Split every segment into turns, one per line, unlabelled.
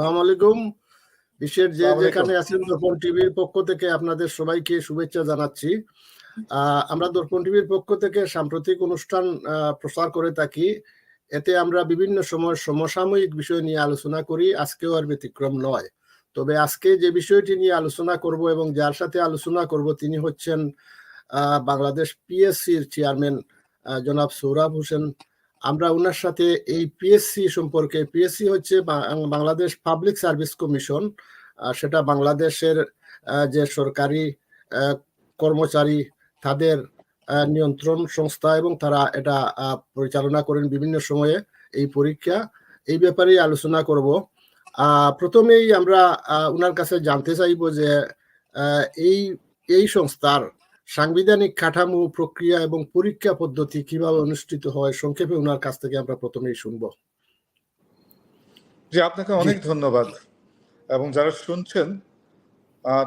সালাম আলাইকুম। বিশ্বের যে যেখানে আছেন দর্পণ টিভির পক্ষ থেকে আপনাদের সবাইকে শুভেচ্ছা জানাচ্ছি। আমরা দর্পণ টিভির পক্ষ থেকে সাম্প্রতিক অনুষ্ঠান প্রচার করে থাকি। এতে আমরা বিভিন্ন সময় সমসাময়িক বিষয় নিয়ে আলোচনা করি আজকেও আর ব্যতিক্রম নয়। তবে আজকে যে বিষয়টি নিয়ে আলোচনা করব এবং যার সাথে আলোচনা করব তিনি হচ্ছেন আহ, বাংলাদেশ পিএসসির চেয়ারম্যান জনাব সৌরভ হোসেন আমরা ওনার সাথে এই পিএসসি সম্পর্কে পিএসসি হচ্ছে বাংলাদেশ পাবলিক সার্ভিস কমিশন সেটা বাংলাদেশের যে সরকারি কর্মচারী তাদের নিয়ন্ত্রণ সংস্থা এবং তারা এটা পরিচালনা করেন বিভিন্ন সময়ে এই পরীক্ষা। এই ব্যাপারে আলোচনা করব। প্রথমেই আমরা ওনার কাছে জানতে চাইব যে এই এই সংস্থার সাংবিধানিক কাঠামো প্রক্রিয়া এবং পরীক্ষা পদ্ধতি কীভাবে অনুষ্ঠিত হয় সংক্ষেপে ওনার কাছ থেকে আমরা প্রথমেই শুনব।
জি আপনাকে অনেক ধন্যবাদ। এবং যারা শুনছেন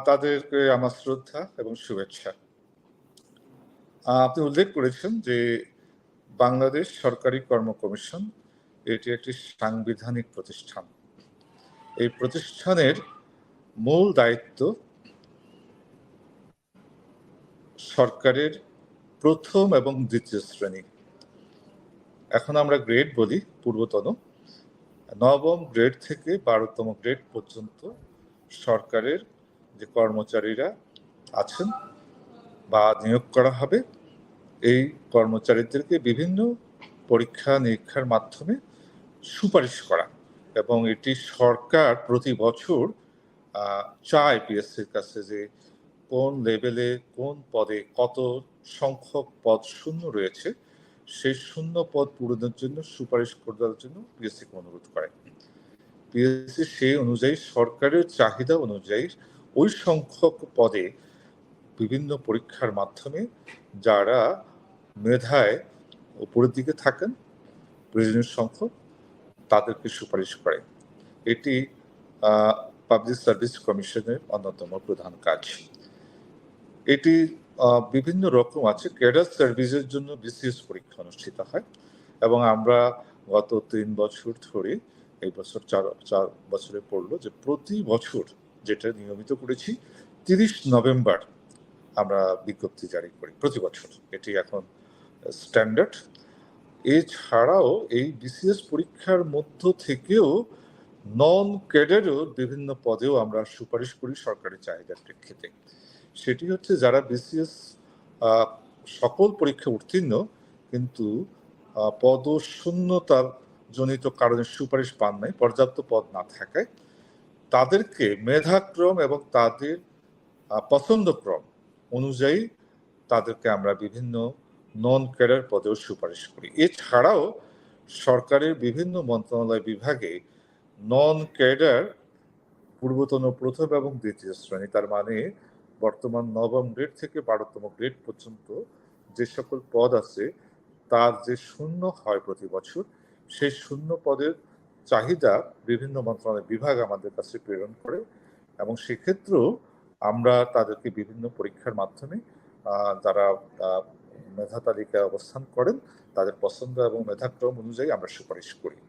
তাদেরকে আমার শ্রদ্ধা এবং শুভেচ্ছা। আপনি উল্লেখ করেছেন যে বাংলাদেশ সরকারি কর্ম কমিশন এটি একটি সাংবিধানিক প্রতিষ্ঠান। এই প্রতিষ্ঠানের মূল দায়িত্ব সরকারের প্রথম এবং দ্বিতীয় শ্রেণি। এখন আমরা গ্রেড বলি, পূর্বতন। নবম গ্রেড থেকে বারোতম গ্রেড পর্যন্ত সরকারের যে কর্মচারীরা আছেন বা নিয়োগ করা হবে, এই কর্মচারীদেরকে বিভিন্ন পরীক্ষা নিরীক্ষার মাধ্যমে সুপারিশ করা এবং এটি সরকার প্রতি বছর চায় পিএসসির কাছে যে কোন লেভেলে, কোন পদে কত সংখ্যক পদ শূন্য রয়েছে, সেই শূন্য পদ পূরণের জন্য, সুপারিশ করে দেওয়ার জন্য পিএসসি অনুরোধ করে। পিএসসি সেই অনুযায়ী, সরকারের চাহিদা অনুযায়ী ওই সংখ্যক পদে বিভিন্ন পরীক্ষার মাধ্যমে যারা মেধায় উপরের দিকে থাকেন, প্রয়োজনীয় সংখ্যক, তাদেরকে সুপারিশ করে। এটি পাবলিক সার্ভিস কমিশনের অন্যতম প্রধান কাজ। এটি বিভিন্ন রকম আছে। ক্যাডার সার্ভিসের জন্য বিসিএস পরীক্ষা অনুষ্ঠিত হয় এবং আমরা গত তিন বছর ধরে, এই বছর চার চার বছরে পড়ল যে প্রতি বছর যেটা নিয়মিত করেছি, তিরিশ নভেম্বর আমরা বিজ্ঞপ্তি জারি করি প্রতি বছর। এটি এখন স্ট্যান্ডার্ড। এছাড়াও এই বিসিএস পরীক্ষার মধ্য থেকেও নন ক্যাডারও বিভিন্ন পদেও আমরা সুপারিশ করি সরকারি চাহিদার প্রেক্ষিতে। সেটি হচ্ছে যারা বিসিএস সকল পরীক্ষা উত্তীর্ণ কিন্তু আহ, পদ শূন্যতার জনিত কারণে সুপারিশ পান নাই পর্যাপ্ত পদ না থাকায় তাদেরকে মেধাক্রম এবং তাদের পছন্দক্রম অনুযায়ী তাদেরকে আমরা বিভিন্ন নন ক্যাডার পদেও সুপারিশ করি। এছাড়াও সরকারের বিভিন্ন মন্ত্রণালয় বিভাগে নন ক্যাডার পূর্বতন প্রথম এবং দ্বিতীয় শ্রেণি তার মানে বর্তমান নবম গ্রেড থেকে বারোতম গ্রেড পর্যন্ত যে সকল পদ আছে, তার যে শূন্য হয় প্রতি বছর, সেই শূন্য পদের চাহিদা বিভিন্ন মন্ত্রণালয় বিভাগ আমাদের কাছে প্রেরণ করে এবং সেক্ষেত্রেও আমরা তাদেরকে বিভিন্ন পরীক্ষার মাধ্যমে যারা মেধা তালিকায় অবস্থান করেন, তাদের পছন্দ এবং মেধাক্রম অনুযায়ী আমরা সুপারিশ করি।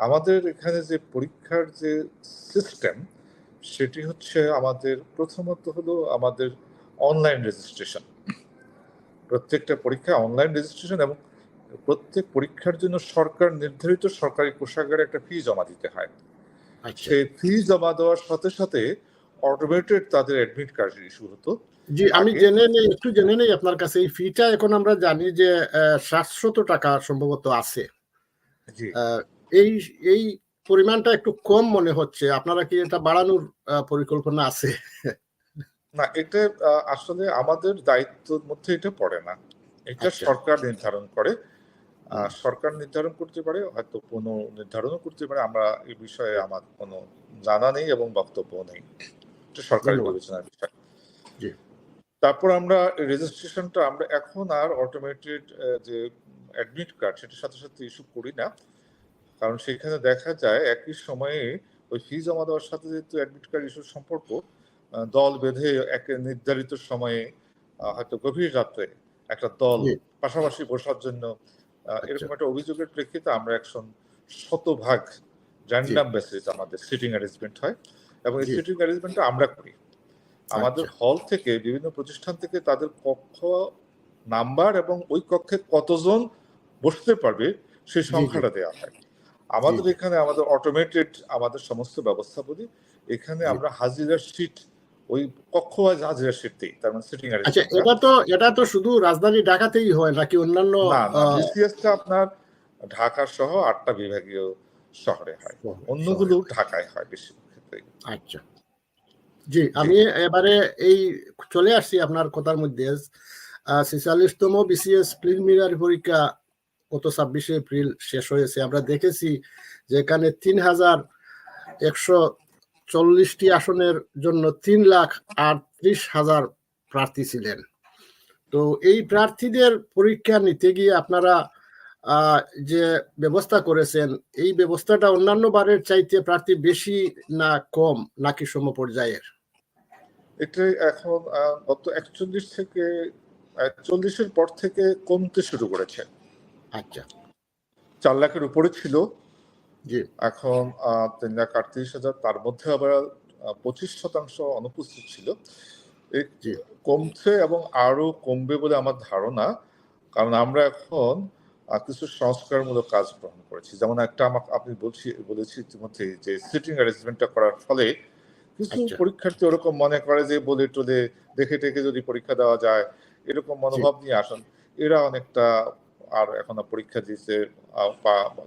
আমাদের এখানে যে পরীক্ষার যে সিস্টেম সেটি হচ্ছে আমাদের প্রথমত হলো আমাদের অনলাইন রেজিস্ট্রেশন প্রত্যেকটা পরীক্ষা অনলাইন রেজিস্ট্রেশন এবং প্রত্যেক পরীক্ষার জন্য সরকার নির্ধারিত সরকারি কোষাগারে একটা ফি জমা দিতে হয়।
আচ্ছা।
সেই ফি জমা দেওয়ার সাথে সাথে অটোমেটেড তাদের অ্যাডমিট কার্ড ইস্যু হতো।
জি আমি জেনে নেই একটু জেনে নেই আপনার কাছে। এই ফিটা এখন আমরা জানি যে সাতশত টাকা সম্ভবত আছে। এই এই পরিমাণটা একটু কম মনে হচ্ছে। আপনারা কি এটা বাড়ানোর পরিকল্পনা আছে?
না এটা আসলে আমাদের দায়িত্বের মধ্যে এটা পড়ে না। এটা
আচ্ছা।
সরকার নির্ধারণ করে। সরকার নির্ধারণ করতে পারে হয়তো কোনো নির্ধারণও করতে পারে। আমরা এই বিষয়ে আমার কোনো জানা নেই এবং বক্তব্য নেই। এটা সরকারি বিবেচনার বিষয়।
জি।
তারপর আমরা রেজিস্ট্রেশনটা আমরা এখন আর অটোমেটেড যে অ্যাডমিট কার্ড সেটার সাথে সাথে ইস্যু করি না। কারণ সেখানে দেখা যায় একই সময়ে ওই ফি জমা দেওয়ার সাথে যেহেতু অ্যাডমিট কার্ড ইস্যুর সম্পর্ক দল বেঁধে এক নির্ধারিত সময়ে হয়তো গভীর রাত্রে একটা দল পাশাপাশি বসার জন্য এরকম একটা অভিযোগের প্রেক্ষিতে আমরা একশন শতভাগ র্যান্ডাম বেসিস আমাদের সিটিং অ্যারেঞ্জমেন্ট হয় এবং এই সিটিং অ্যারেঞ্জমেন্টটা আমরা করি। আমাদের
আচ্ছা।
হল থেকে বিভিন্ন প্রতিষ্ঠান থেকে তাদের কক্ষ নাম্বার এবং ওই কক্ষে কতজন বসতে পারবে সেই সংখ্যাটা দেওয়া হয়। আমাদের এখানে আমাদের অটোমেটেড আমাদের সমস্ত ব্যবস্থা এখানে আমরা হাজিরা শিট ওই কক্ষ ওয়াইজ হাজিরা শিট দিই তার মানে সিটিং
আচ্ছা এটা তো এটা তো শুধু রাজধানী ঢাকাতেই হয় নাকি অন্যান্য
বিসিএসটা আপনার ঢাকা সহ আটটা বিভাগীয় শহরে হয়। অন্যগুলো ঢাকায় হয় বেশিরভাগ ক্ষেত্রে
আচ্ছা। জি আমি এবারে এই চলে আসছি আপনার কথার মধ্যে। ছেচল্লিশতম বিসিএস প্রিলিমিনারি পরীক্ষা গত ছাব্বিশে এপ্রিল শেষ হয়েছে। আমরা দেখেছি যে এখানে তিন হাজার একশো চল্লিশটি আসনের জন্য তিন লাখ আটত্রিশ হাজার প্রার্থী ছিলেন। তো এই প্রার্থীদের পরীক্ষা নিতে গিয়ে আপনারা যে ব্যবস্থা করেছেন, এই ব্যবস্থাটা অন্যান্য বারের চাইতে প্রার্থী বেশি না কম, নাকি সম পর্যায়ের?
এটা এখন গত একচল্লিশ থেকে চল্লিশের পর থেকে কমতে শুরু করেছে।
আচ্ছা।
চার লাখের উপরে ছিল।
জি।
এখন তিন লাখ আটত্রিশ হাজার। তার মধ্যে আবার পঁচিশ শতাংশ অনুপস্থিত ছিল। কমছে এবং আরও কমবে বলে আমার ধারণা। কারণ আমরা এখন কিছু সংস্কারমূলক কাজ গ্রহণ করেছি। যেমন একটা আমাকে আপনি বলছি বলেছি ইতিমধ্যে যে সিটিং অ্যারেঞ্জমেন্টটা করার ফলে কিছু
আচ্ছা।
পরীক্ষার্থী ওরকম মনে করে যে বলে টলে দেখে টেকে যদি পরীক্ষা দেওয়া যায় এরকম মনোভাব নিয়ে আসেন এরা অনেকটা আর এখন পরীক্ষা দিতে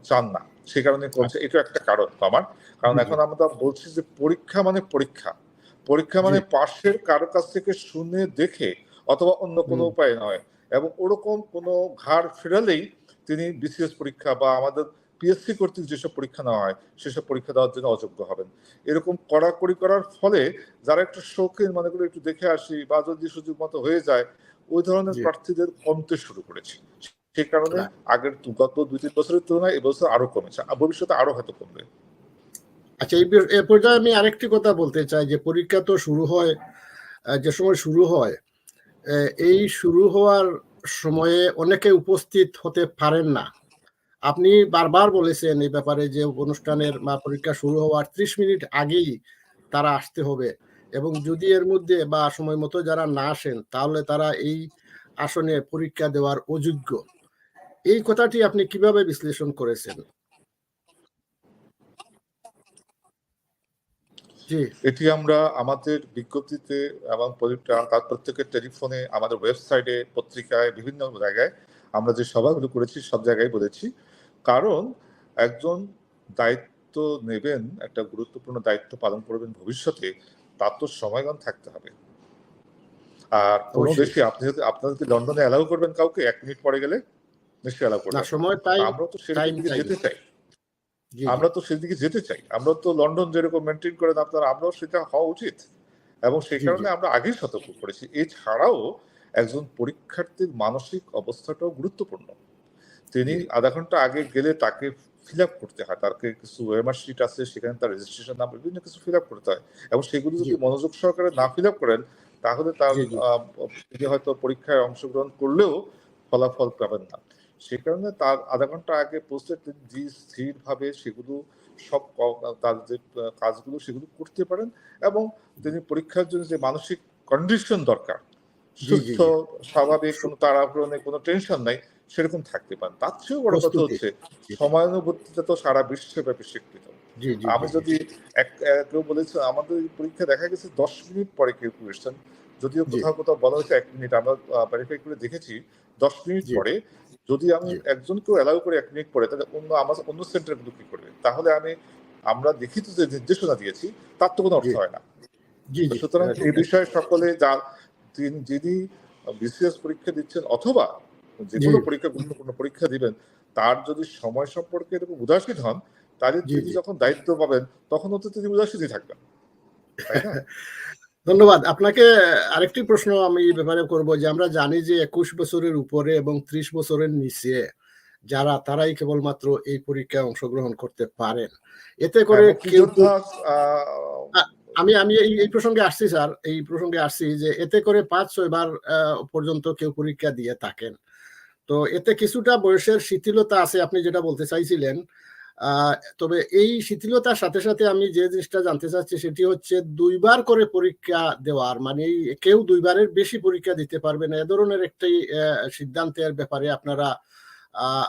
চান না। সে কারণে করছে। এটা একটা কারণ আমার। কারণ। এখন আমরা বলছি যে পরীক্ষা মানে পরীক্ষা। পরীক্ষা মানে পাশের কারও কাছ থেকে শুনে দেখে অথবা অন্য কোনো উপায় নয়। এবং ওরকম কোনো ঘাড় ফেরালেই তিনি বিসিএস পরীক্ষা বা আমাদের পিএসসি কর্তৃক যেসব পরীক্ষা নেওয়া হয় সেসব পরীক্ষা দেওয়ার জন্য অযোগ্য হবেন। এরকম কড়াকড়ি করার ফলে যারা একটু শৌখিন মানে করে একটু দেখে আসি বা যদি সুযোগ মতো হয়ে যায় ওই ধরনের প্রার্থীদের কমতে শুরু করেছে। সেই কারণে আগের তু- গত দুই তিন বছরের তুলনায় এবছর আরও কমেছে ভবিষ্যতে আরও হয়তো কমবে।
আচ্ছা এই পর্যায়ে আমি আরেকটি কথা বলতে চাই যে পরীক্ষা তো শুরু হয় যে সময় শুরু হয় এই শুরু হওয়ার সময়ে অনেকে উপস্থিত হতে পারেন না। আপনি বারবার বলেছেন এই ব্যাপারে যে অনুষ্ঠানের বা পরীক্ষা শুরু হওয়ার ত্রিশ মিনিট আগেই তারা আসতে হবে এবং যদি এর মধ্যে বা সময় মতো যারা না আসেন তাহলে তারা এই আসনে পরীক্ষা দেওয়ার অযোগ্য। এই কথাটি আপনি কীভাবে বিশ্লেষণ করেছেন? জি।
এটি আমরা আমাদের বিজ্ঞপ্তিতে এবং প্রত্যেকের টেলিফোনে আমাদের ওয়েবসাইটে পত্রিকায় বিভিন্ন জায়গায় আমরা যে সভাগুলো করেছি সব জায়গায় বলেছি। কারণ একজন দায়িত্ব নেবেন একটা গুরুত্বপূর্ণ দায়িত্ব পালন করবেন ভবিষ্যতে তার তো সময়গান থাকতে হবে। আর কোনো দেশে আপনি যদি আপনাদেরকে লন্ডনে অ্যালাউ করবেন কাউকে এক মিনিট পরে গেলে
না সময় তাই
আমরা তো সেদিকে যেতে চাই। আমরা তো সেদিকে যেতে চাই। আমরা তো লন্ডন যেরকম মেনটেন করেন আপনারা আমরাও সেটা হওয়া উচিত। এবং সেই কারণে আমরা আগেই সতর্ক করেছি। এছাড়াও একজন পরীক্ষার্থীর মানসিক অবস্থাটাও গুরুত্বপূর্ণ। তিনি আধা ঘণ্টা আগে গেলে তাকে ফিল আপ করতে হয়। তাকে কিছু ওয়েমার শিট আছে সেখানে তার রেজিস্ট্রেশন নাম্বার বিভিন্ন কিছু ফিল আপ করতে হয়। এবং সেগুলো যদি মনোযোগ সহকারে না ফিল আপ করেন তাহলে তার হয়তো পরীক্ষায় অংশগ্রহণ করলেও ফলাফল পাবেন না। সেই কারণে তার আধা ঘণ্টা আগে পৌঁছে তিনি যে স্থিরভাবে সেগুলো সব তার যে কাজগুলো সেগুলো করতে পারেন এবং তিনি পরীক্ষার জন্য যে মানসিক কন্ডিশন দরকার সুস্থ স্বাভাবিক কোনো তাড়াহুড়ো নেই কোনো টেনশন নাই সেরকম থাকতে পারেন। তার চেয়েও বড় কথা হচ্ছে। সময়ানুবর্তিতা তো সারা বিশ্বব্যাপী স্বীকৃত। আমি যদি এক- কেউ বলেছে আমাদের পরীক্ষা দেখা গেছে দশ মিনিট পরে কেউ কোয়েশ্চেন যদিও কোথাও কোথাও বলা হয়েছে এক মিনিট আমরা ভেরিফাই করে দেখেছি দশ মিনিট পরে যদি আমি
জি।
একজনকেও অ্যালাউ করে এক মিনিট পরে তাহলে অন্য আমার অন্য সেন্টারগুলো কি করবে? তাহলে আমি আমরা লিখিত যে নির্দেশনা দিয়েছি তার তো কোনো অর্থ হয় না। সুতরাং এই বিষয়ে সকলে যা তিনি যিনি বিসিএস পরীক্ষা দিচ্ছেন অথবা যে কোনো পরীক্ষা গুরুত্বপূর্ণ পরীক্ষা দিবেন তার যদি সময় সম্পর্কে এরকম উদাসীন হন তাহলে তিনি যখন দায়িত্ব পাবেন তখন তো তিনি উদাসীনই থাকবেন।
ধন্যবাদ। আপনাকে আরেকটি প্রশ্ন আমি এই ব্যাপারে করব যে আমরা জানি যে একুশ বছরের উপরে এবং ত্রিশ বছরের নিচে যারা তারাই কেবলমাত্র এই পরীক্ষায় অংশগ্রহণ করতে পারেন। এতে করে
হ্যাঁ,
আমি আমি এই এই প্রসঙ্গে আসছি স্যার। এই প্রসঙ্গে আসছি যে এতে করে পাঁচ ছয় বার পর্যন্ত কেউ পরীক্ষা দিয়ে থাকেন। তো এতে কিছুটা বয়সের শিথিলতা আছে আপনি যেটা বলতে চাইছিলেন। আহ, তবে এই শিথিলতার সাথে সাথে আমি যে জিনিসটা জানতে চাচ্ছি সেটি হচ্ছে দুইবার করে পরীক্ষা দেওয়ার মানে কেউ দুইবারের বেশি পরীক্ষা দিতে পারবে না। এ ধরনের একটি সিদ্ধান্তের ব্যাপারে আপনারা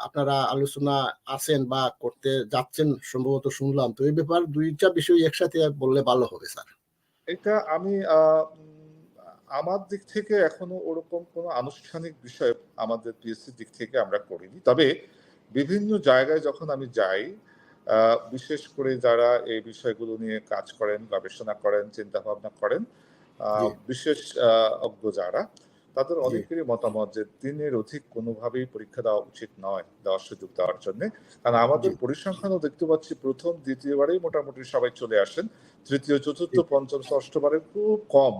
আপনারা আলোচনা আছেন বা করতে যাচ্ছেন সম্ভবত শুনলাম। তো এই ব্যাপার দুইটা বিষয় একসাথে বললে ভালো হবে, স্যার।
এটা আমি আমার দিক থেকে এখনও ওরকম কোনো আনুষ্ঠানিক বিষয় আমাদের পিএসসি দিক থেকে আমরা করিনি। তবে বিভিন্ন জায়গায় যখন আমি যাই আহ, বিশেষ করে যারা এই বিষয়গুলো নিয়ে কাজ করেন গবেষণা করেন চিন্তা ভাবনা করেন আহ, বিশেষ অজ্ঞ যারা তাদের অনেকেরই মতামত যে দিনের অধিক কোনোভাবেই পরীক্ষা দেওয়া উচিত নয় দেওয়ার সুযোগ দেওয়ার জন্য। কারণ আমাদের পরিসংখ্যানও দেখতে পাচ্ছি প্রথম দ্বিতীয়বারেই মোটামুটি সবাই চলে আসেন। তৃতীয় চতুর্থ। পঞ্চম ষষ্ঠবারে খুব কম।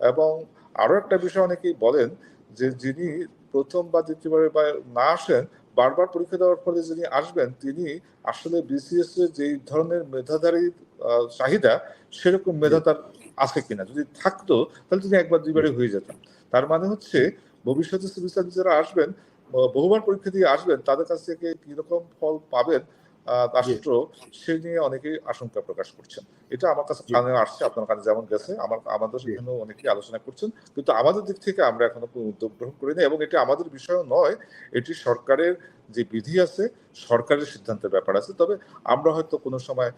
এবং আরও একটা বিষয় অনেকেই বলেন যে যিনি প্রথম বা দ্বিতীয়বারে বা না আসেন বারবার পরীক্ষা দেওয়ার ফলে যিনি আসবেন তিনি আসলে বিসিএস এর যে ধরনের মেধাধারী চাহিদা সেরকম মেধা তার আছে কিনা। যদি থাকতো তাহলে তিনি একবার দুইবারে হয়ে যেতেন তার মানে হচ্ছে ভবিষ্যতে সিভিল সার্ভিস যারা আসবেন বহুবার পরীক্ষা দিয়ে আসবেন তাদের কাছ থেকে কীরকম ফল পাবেন রাষ্ট্র সে নিয়ে অনেকেই আশঙ্কা প্রকাশ করছেন। এটা আমার কাছে। কানে আসছে আপনার কানে যেমন গেছে আমার আমাদের
জি।
এখানেও অনেকেই আলোচনা করছেন। কিন্তু আমাদের দিক থেকে আমরা এখনও কোনো উদ্যোগ গ্রহণ করি করিনি এবং এটি আমাদের বিষয় নয় এটি সরকারের যে বিধি আছে সরকারের সিদ্ধান্তের ব্যাপার আছে তবে আমরা হয়তো কোনো সময়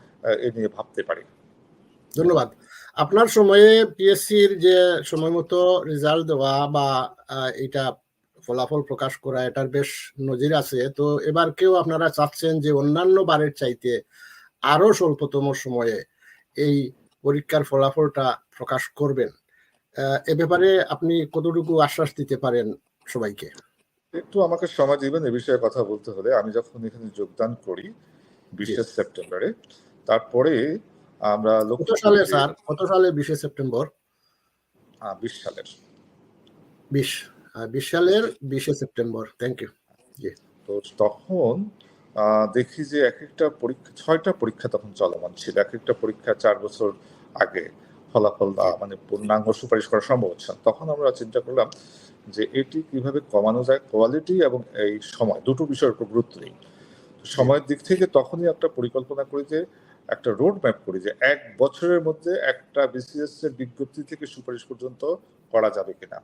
এ নিয়ে ভাবতে পারি।
ধন্যবাদ। আপনার সময়ে পিএসসির যে সময় মতো রেজাল্ট দেওয়া বা এটা ফলাফল প্রকাশ করা এটার বেশ নজির আছে। তো এবার কেউ আপনারা চাচ্ছেন যে অন্যান্য বারের চাইতে আরও স্বল্পতম সময়ে এই পরীক্ষার ফলাফলটা প্রকাশ করবেন। এ ব্যাপারে আপনি কতটুকু আশ্বাস দিতে পারেন সবাইকে?
একটু আমাকে সময় দিবেন এ বিষয়ে কথা বলতে হলে। আমি যখন এখানে যোগদান করি বিশে সেপ্টেম্বরে তারপরে আমরা
কত সালে স্যার? কত সালে বিশে সেপ্টেম্বর?
বিশ সালের।
বিশ। বিশ সালের বিশে সেপ্টেম্বর। থ্যাংক ইউ
তো তখন দেখি যে এক একটা পরীক্ষা ছয়টা পরীক্ষা তখন চলমান ছিল। এক একটা পরীক্ষা চার বছর আগে ফলাফল মানে পূর্ণাঙ্গ সুপারিশ করা সম্ভব হচ্ছে না। তখন আমরা চিন্তা করলাম যে এটি কীভাবে কমানো যায় কোয়ালিটি এবং এই সময় দুটো বিষয়ের উপর গুরুত্ব নেই। সময়ের দিক থেকে তখনই একটা পরিকল্পনা করি যে একটা রোড ম্যাপ করি যে এক বছরের মধ্যে একটা বিসিএস এর বিজ্ঞপ্তি থেকে সুপারিশ পর্যন্ত করা যাবে কিনা।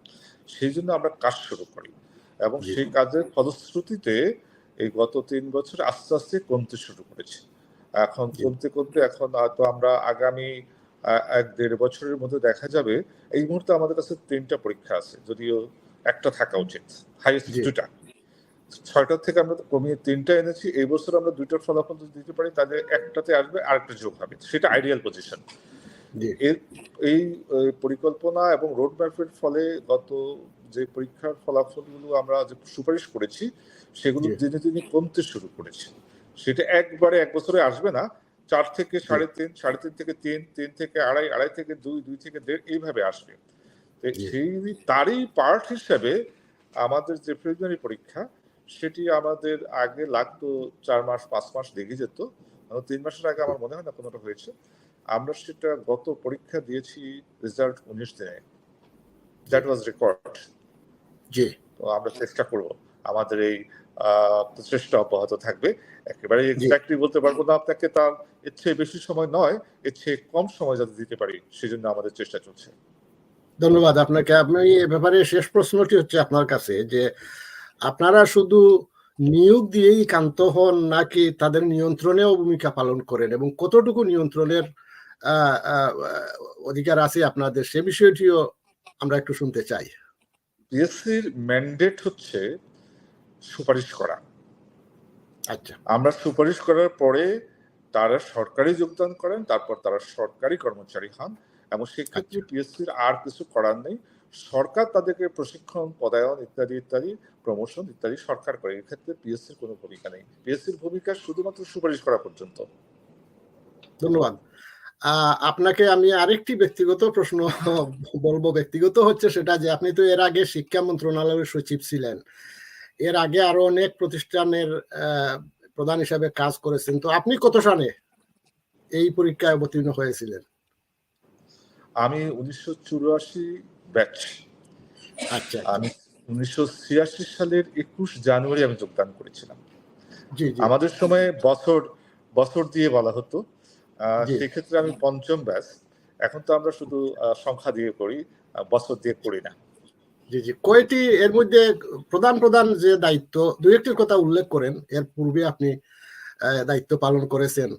সেই জন্য আমরা কাজ শুরু করি এবং সেই কাজের ফলশ্রুতিতে এই গত তিন বছর আস্তে আস্তে কমতে শুরু করেছে। এখন। কমতে কমতে এখন হয়তো আমরা আগামী এক দেড় বছরের মধ্যে দেখা যাবে এই মুহূর্তে আমাদের কাছে তিনটা পরীক্ষা আছে যদিও একটা থাকা উচিত হাইয়েস্ট দুটা। ছয়টার থেকে আমরা কমিয়ে তিনটা এনেছি এই বছর আমরা দুইটার ফলাফল যদি দিতে পারি তাদের একটাতে আসবে আরেকটা যোগ হবে সেটা আইডিয়াল পজিশন এই পরিকল্পনা এবং রোড ম্যাপের ফলে গত যে পরীক্ষার ফলাফলগুলো আমরা যে সুপারিশ করেছি সেগুলো দিনে দিনে কমতে শুরু করেছে। সেটা একবারে এক বছরে আসবে না চার থেকে সাড়ে তিন সাড়ে তিন থেকে তিন তিন থেকে আড়াই আড়াই থেকে দুই দুই থেকে দেড় এইভাবে আসবে। সেই তারই পার্ট হিসেবে আমাদের যে প্রিলিমিনারি পরীক্ষা সেটি আমাদের আগে লাগতো চার মাস পাঁচ মাস লেগে যেত। মানে তিন মাসের আগে আমার মনে হয় না কোনোটা হয়েছে। আমরা সেটা গত পরীক্ষা দিয়েছি রেজাল্ট উনিশ দিনে। দ্যাট ওয়াজ রেকর্ড
জি।
তো আমরা চেষ্টা করব। আমাদের এই আহ, চেষ্টা অব্যাহত থাকবে। একেবারে এক্স্যাক্টলি বলতে পারব না আপনাকে তার এর চেয়ে বেশি সময় নয় এর চেয়ে কম সময় যাতে দিতে পারি সেজন্য আমাদের চেষ্টা চলছে।
ধন্যবাদ আপনাকে। আপনি এ ব্যাপারে শেষ প্রশ্নটি হচ্ছে আপনার কাছে যে আপনারা শুধু নিয়োগ দিয়েই কান্ত হন নাকি তাদের নিয়ন্ত্রণেও ভূমিকা পালন করেন এবং কতটুকু নিয়ন্ত্রণের অধিকার আছে আপনাদের সে বিষয়টিও আমরা একটু শুনতে চাই।
পিএসসির ম্যান্ডেট হচ্ছে সুপারিশ করা।
আচ্ছা।
আমরা সুপারিশ করার পরে তারা সরকারি যোগদান করেন তারপর তারা সরকারি কর্মচারী হন এবং সেক্ষেত্রে পিএসসির আর কিছু করার নেই। সরকার তাদেরকে প্রশিক্ষণ পদায়ন ইত্যাদি ইত্যাদি প্রমোশন ইত্যাদি সরকার করে। এক্ষেত্রে পিএসসির কোনো ভূমিকা নেই। পিএসসির ভূমিকা শুধুমাত্র সুপারিশ করা পর্যন্ত।
ধন্যবাদ। আপনাকে আমি আরেকটি ব্যক্তিগত প্রশ্ন বলব। ব্যক্তিগত হচ্ছে সেটা যে আপনি তো এর আগে শিক্ষা মন্ত্রণালয়ের সচিব ছিলেন। এর আগে আরও অনেক প্রতিষ্ঠানের প্রধান হিসাবে কাজ করেছেন। তো আপনি কত সালে এই পরীক্ষায় অবতীর্ণ হয়েছিলেন?
আমি উনিশশো চুরাশি ব্যাচ।
আচ্ছা।
আমি উনিশশো ছিয়াশি সালের একুশ জানুয়ারি আমি যোগদান করেছিলাম। আমাদের সময় বছর বছর দিয়ে বলা হতো। সেক্ষেত্রে আমি পঞ্চম ব্যাচ। এখন তো আমরা শুধু সংখ্যা দিয়ে করি বছর দিয়ে করি না।
জি জি। কয়টি এর মধ্যে প্রধান প্রধান যে দায়িত্ব দুই একটির কথা উল্লেখ করেন এর পূর্বে আপনি দায়িত্ব পালন করেছেন।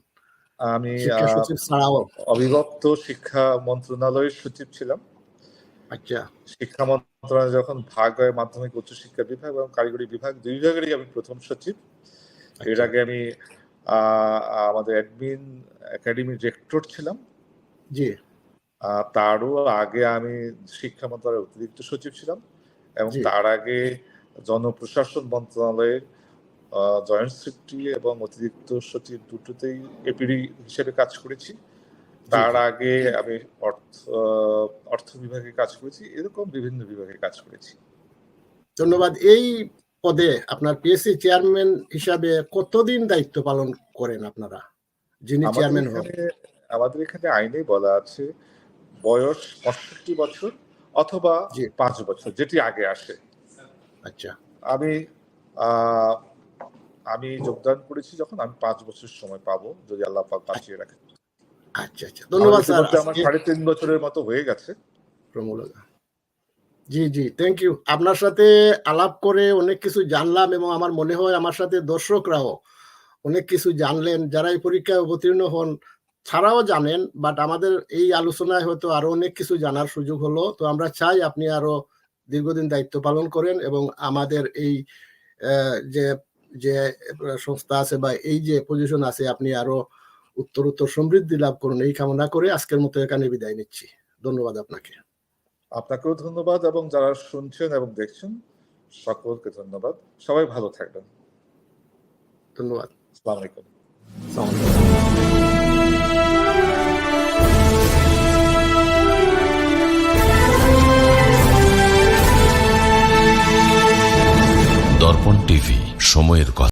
আমি
সচিব
অবিভক্ত শিক্ষা মন্ত্রণালয়ের সচিব ছিলাম।
আচ্ছা।
শিক্ষা মন্ত্রণালয় যখন ভাগ হয় মাধ্যমিক উচ্চশিক্ষা বিভাগ এবং কারিগরি বিভাগ দুই বিভাগেরই আমি প্রথম সচিব। এর
আচ্ছা।
আগে আমি আমাদের অ্যাডমিন একাডেমির রেক্টর ছিলাম।
জি।
তারও আগে আমি শিক্ষা মন্ত্রণালয়ের অতিরিক্ত সচিব ছিলাম এবং তার আগে জনপ্রশাসন মন্ত্রণালয়ের জয়েন্ট সেক্রেটারি এবং অতিরিক্ত সচিব দুটোতেই এপিডি হিসেবে কাজ করেছি। তার আগে আমি অর্থ অর্থ বিভাগে কাজ করেছি এরকম বিভিন্ন বিভাগে কাজ করেছি।
ধন্যবাদ। এই পদে আপনার পিএসসি চেয়ারম্যান হিসাবে কতদিন দায়িত্ব পালন করেন আপনারা? যিনি চেয়ারম্যান হন
আমাদের এখানে আইনে বলা আছে বয়স পঁয়ষট্টি বছর অথবা। পাঁচ বছর যেটি আগে আসে।
আচ্ছা।
আমি আহ, আমি যোগদান করেছি যখন আমি পাঁচ বছর সময় পাবো যদি আল্লাহ পাক বাঁচিয়ে রাখে
আচ্ছা আচ্ছা। ধন্যবাদ স্যার।
আমার সাড়ে তিন বছরের মতো হয়ে গেছে।
প্রমূলতা জি জি থ্যাংক ইউ আপনার সাথে আলাপ করে অনেক কিছু জানলাম এবং আমার মনে হয় আমার সাথে দর্শকরাও অনেক কিছু জানলেন, যারা এই পরীক্ষায় অবতীর্ণ হন ছাড়াও জানেন বাট আমাদের এই আলোচনায় হয়তো আরও অনেক কিছু জানার সুযোগ হলো। তো আমরা চাই আপনি আরও দীর্ঘদিন দায়িত্ব পালন করেন এবং আমাদের এই যে যে সংস্থা আছে বা এই যে পজিশন আছে, আপনি আরও উত্তর উত্তর সমৃদ্ধি লাভ করুন। এই কামনা করে আজকের মতো এখানে বিদায় নিচ্ছি। ধন্যবাদ আপনাকে।
আপনাকেও ধন্যবাদ এবং যারা শুনছেন এবং দেখছেন সকলকে ধন্যবাদ। সবাই ভালো থাকবেন।
ধন্যবাদ।
আসসালামু আলাইকুম।
দর্পণ টিভি সময়ের কথা।